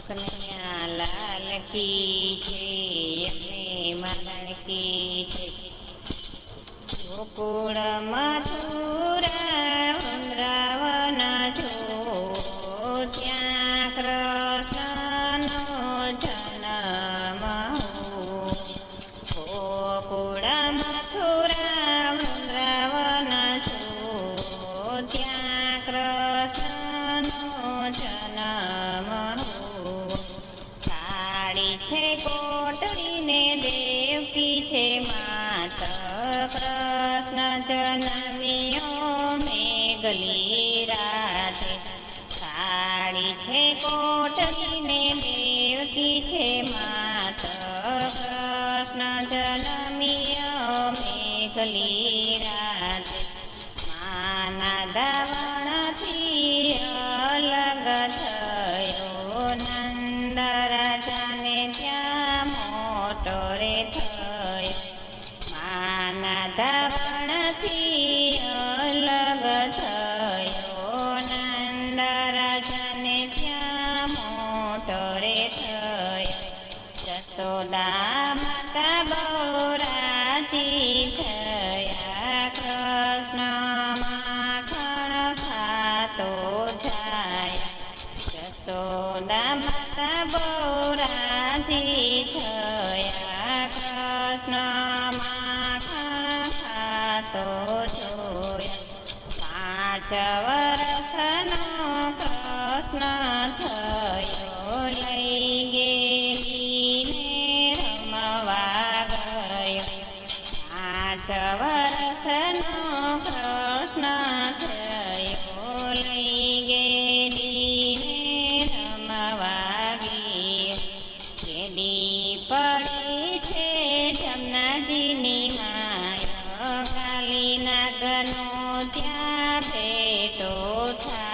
કનૈયા લાલ કી છે એમને મદન કી છે ગોકુળ મથુરા કૃષ્ણ જન્મ્યો મેઘલી રાતે કાળી છે કોટડીને દેવકી છે માત કૃષ્ણ જન્મ્યો મેઘલી રાતે માના દવણથી રાજાને ત્યાં મોટો રે થયો જસોદા માતા બહુરાજી થયા. કૃષ્ણ માખણ ખાતો જાય. જસોદા માતા બહુરાજી થયા. કૃષ્ણ માખણ ખાતો જોયા. પાંચ કાલી નાગનો ત્યાં ભેટો થાય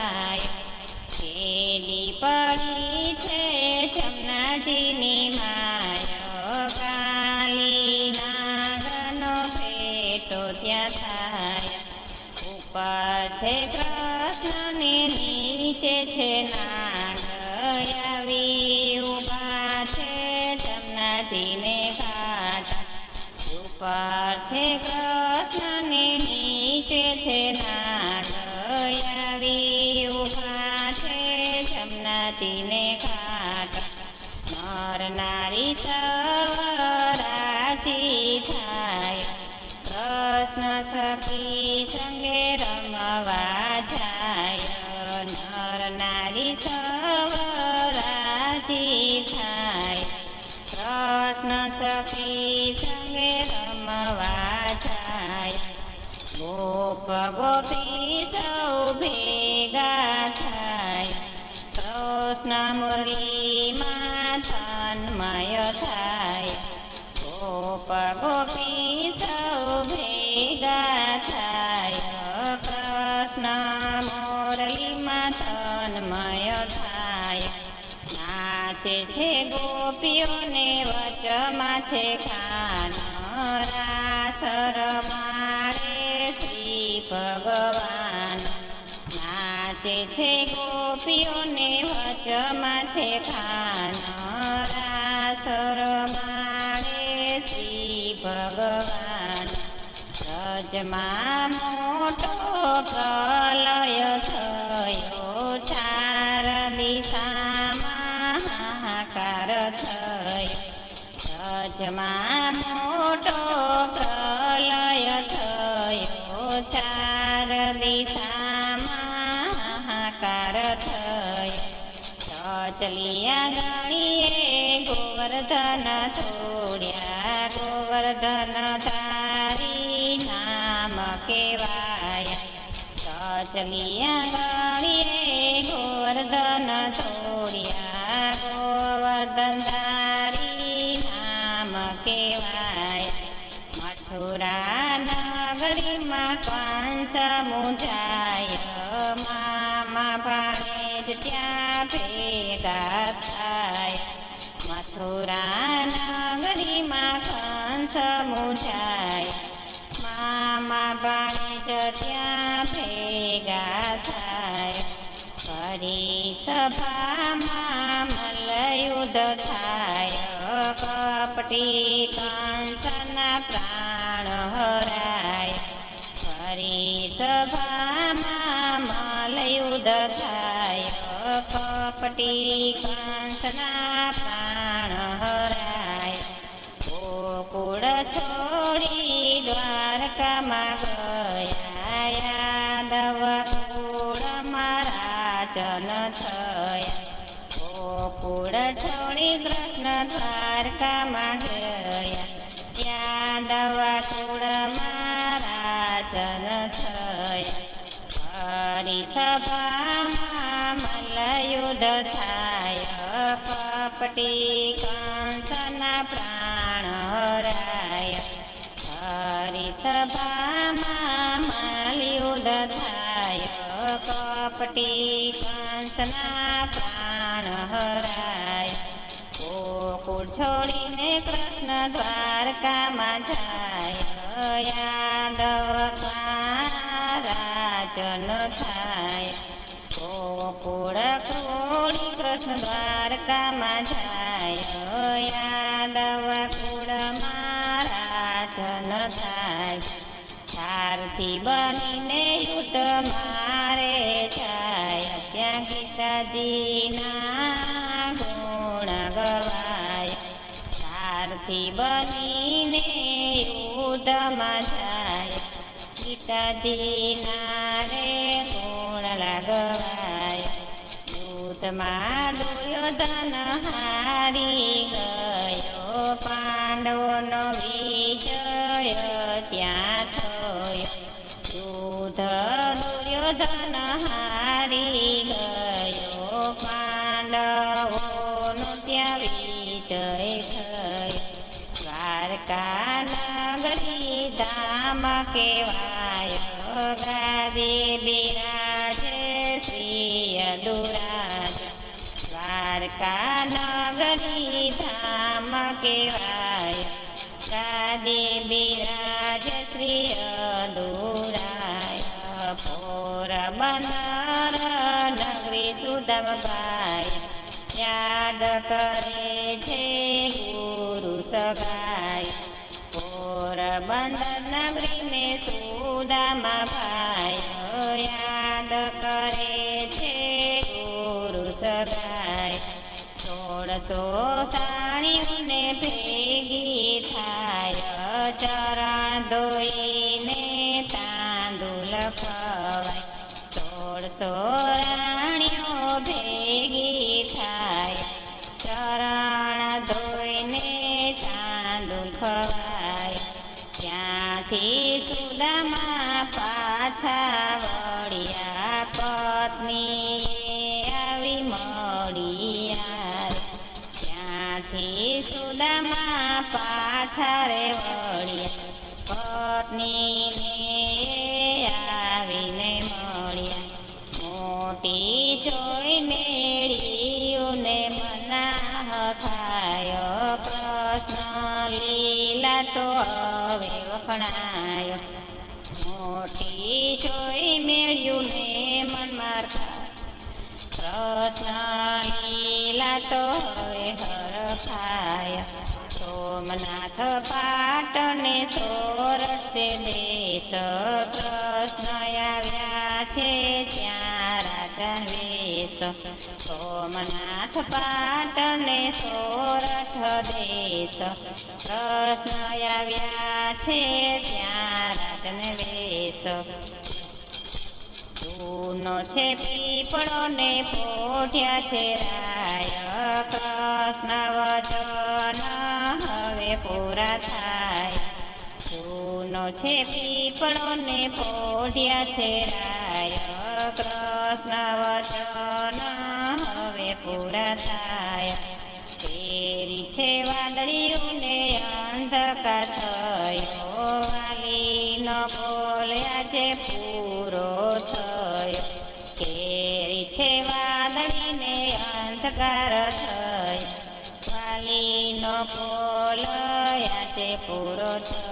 ઉપર છે કૃષ્ણ નીચે છે નાગ આવી ઊભા છે જમનાજીને ઘાટ ઉપર છે કૃષ્ણની નીચે છે નાગ આવી ઊભા છે જમનાજીને ઘાટ નર નારી સવરાજી થાય કૃષ્ણ સખી સંગે રમવા જાય નર નારી સવરાજી થાય કૃષ્ણ સખી સંગે રમવા જાય ગોપ ગોપી સૌ ભેગા થાય કૃષ્ણ મુરલીમાં તન્મય થાય ગોપ ગોપી ભેગા થાય કૃષ્ણ મુરલીમાં તન્મય થાય નાચે છે ગોપીઓને વચમાં છે કાન રાસર મારે શ્રી ભગવાન નાચે છે ગોપીઓને વચમાં છે ખાન રાસર મારે શ્રી ભગવાન રજમાં મોટો પ્રલય થયો ચાર દિશામાં હાહાકાર થયો મોટો પ્રલય થયો ચાર દિશામાં હાહાકાર થયો ચલિયા ગાણીએ ગોવર્ધન છોડ્યા ગોવર્ધન તારી ચલિયા ગોવર્ધન છોડ્યા ગોવર્ધન તારી કેવાય મથુરા નગરીમાં કંસ મુજાય મામા ભાણે જ ભેગા થાય મથુરા નગરીમાં કંસ મુજાય મામા ભાણે ત્યાં ફરી સભામાં મલયુદ્ધ થાય કપટી કાંચન પ્રાણ હરાય. ફરી સભામાં મલયુદ્ધ થાય કપટી કાંચન પ્રાણ હરાય. ગોકુળ છોડી દ્વારકામાં ગયા મહારાજન થયા ગોકુળ છોડી કૃષ્ણ દ્વારકામાં ગયા યાદવ કુળ મહારાજન થયા હરી સભામાં મલયુદ્ધ થાય. કપટી કાંતના પ્રાણ રાય હરી સભામાં મલયુદ્ધ થાય. કપટી કંસના પ્રાણ હરાય ગોકુળ છોડીને કૃષ્ણ દ્વારકામાં જાય યાદવ રાજન થાય ગોકુળ છોડી કૃષ્ણ દ્વારકામાં જાય યાદવ કુળ મહારાજન થાય સારથી બનીને યુદ્ધમાં ત્યાં ગીતાજીના ગુણ ગવાય. સારથી બનીને યુદ્ધમાં જાય. ગીતાજીના રે ગુણ લગવાય. યુદ્ધમાં દુર્યોધન હારી ગયો. પાંડવનો વિજય ત્યાં થયો. યુદ્ધ દુર્યોધન હારી વિજય થયો દ્વારકા નગરી ધામ કેવાય ગાદી બિરાજે શ્રી અદુરાજ દ્વારકા નગરી ધામ કેવાય ગાદી બિરાજ શ્રી અદુરાય પોરબંદર નગરી સુદમભાઈ યાદ કરે છે ગુરુ સગાય પોરબંદર નગરીને સુદામા ભાઈ. યાદ કરે છે ગુરુ સગાય સોળસો સાણીને ભેગી થાય. ચરણ દોઈને તાંદુલ ખવાય. સોળસો ધોઈને તાંદુલ ખવાય. ત્યાંથી સુદામા પાછા વળ્યા. પત્ની આવી મળ્યા ત્યાંથી સુદામા પાછા રે વળ્યા. પત્નીને આવીને મળ્યા. મોટી જોઈ તો હવે વખણાય. મોટી જોઈ મેળ્યું ને મનમાં કૃષ્ણ લીલા તો હરખાય. સોમનાથ પાટને સોરસે દેશ કૃષ્ણ આવ્યા છે ત્યાં. રાજન વેશ સોમનાથ પાટને સોરઠ દેશ. કૃષ્ણ આવ્યા છે ત્યાં રાજન વેશ. જૂનો છે પીપળો ને પોઠ્યા છે રાય. કૃષ્ણ વચન હવે પૂરા થાય. જૂનો છે પીપળો ને પોઢિયા છે, રાય કૃષ્ણ વચન હવે પૂરા થાય. તેરી છે વાદળીઓને અંધકાર થયો, વાલીનો બોલ્યા છે, પૂરો થયો. કેરી છે વાદળીને અંધકાર થયો, વાલીનો બોલ છે, પૂરો થયો.